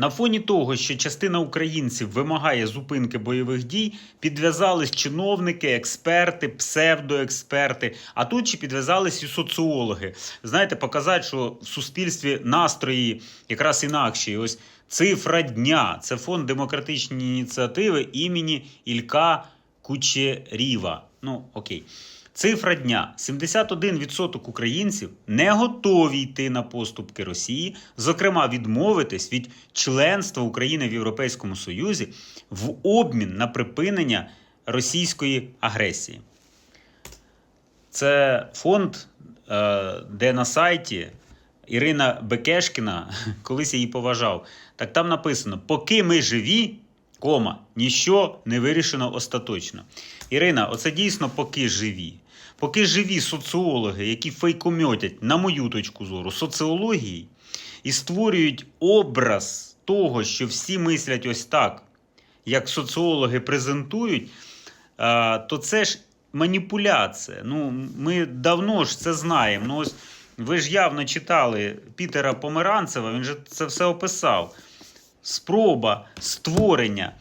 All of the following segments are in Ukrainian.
На фоні того, що частина українців вимагає зупинки бойових дій, підв'язались чиновники, експерти, псевдоексперти. А тут ще підв'язались і соціологи. Знаєте, показати, що в суспільстві настрої якраз інакші. Ось цифра дня це фонд демократичні ініціативи імені Ілька Кучеріва. Ну, окей. Цифра дня: 71% українців не готові йти на поступки Росії, зокрема, відмовитись від членства України в Європейському Союзі в обмін на припинення російської агресії. Це фонд, е, де на сайті Ірина Бекешкіна, колись її поважав. Так там написано: поки ми живі, кома, ніщо не вирішено остаточно. Ірина, оце дійсно поки живі. Поки живі соціологи, які фейкомьотять, на мою точку зору, соціології і створюють образ того, що всі мислять ось так, як соціологи презентують, то це ж маніпуляція. Ну, ми давно ж це знаємо. Ну, ось ви ж явно читали Пітера Померанцева, він же це все описав. Спроба створення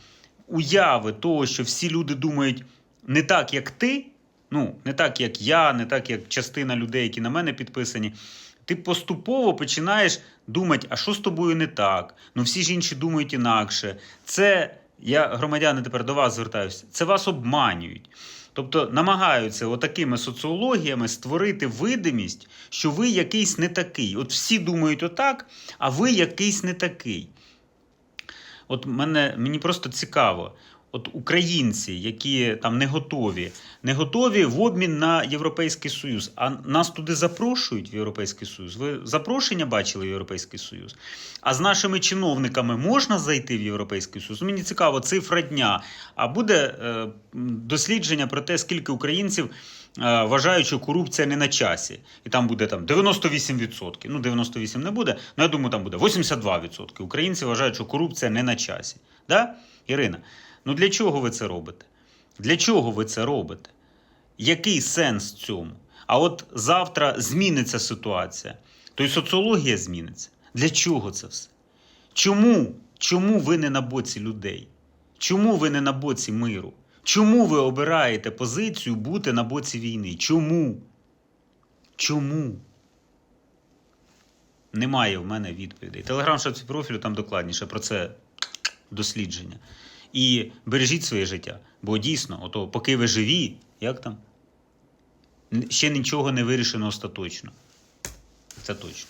уяви того, що всі люди думають не так, як ти, ну, не так, як я, не так, як частина людей, які на мене підписані. Ти поступово починаєш думати, а що з тобою не так? Ну всі ж інші думають інакше. Це я, громадяни, тепер до вас звертаюся. Це вас обманюють. Тобто намагаються отакими соціологіями створити видимість, що ви якийсь не такий. От всі думають отак, а ви якийсь не такий. От мене, мені просто цікаво. От українці, які там не готові, не готові в обмін на Європейський Союз. А нас туди запрошують в Європейський Союз. Ви запрошення бачили в Європейський Союз? А з нашими чиновниками можна зайти в Європейський Союз? Мені цікаво, цифра дня. А буде е, дослідження про те, скільки українців е, вважають, що корупція не на часі. І там буде там 98%. Ну, 98 не буде, але я думаю, там буде 82%. Українці вважають, що корупція не на часі. Да? Ірина, ну для чого ви це робите? Для чого ви це робите? Який сенс в цьому? А от завтра зміниться ситуація, то й соціологія зміниться. Для чого це все? Чому? Чому ви не на боці людей? Чому ви не на боці миру? Чому ви обираєте позицію бути на боці війни? Чому? Чому? Немає в мене відповідей. Телеграм шапці профілю там докладніше про це дослідження. І бережіть своє життя. Бо дійсно, ото, поки ви живі, як там? Ще нічого не вирішено остаточно. Це точно.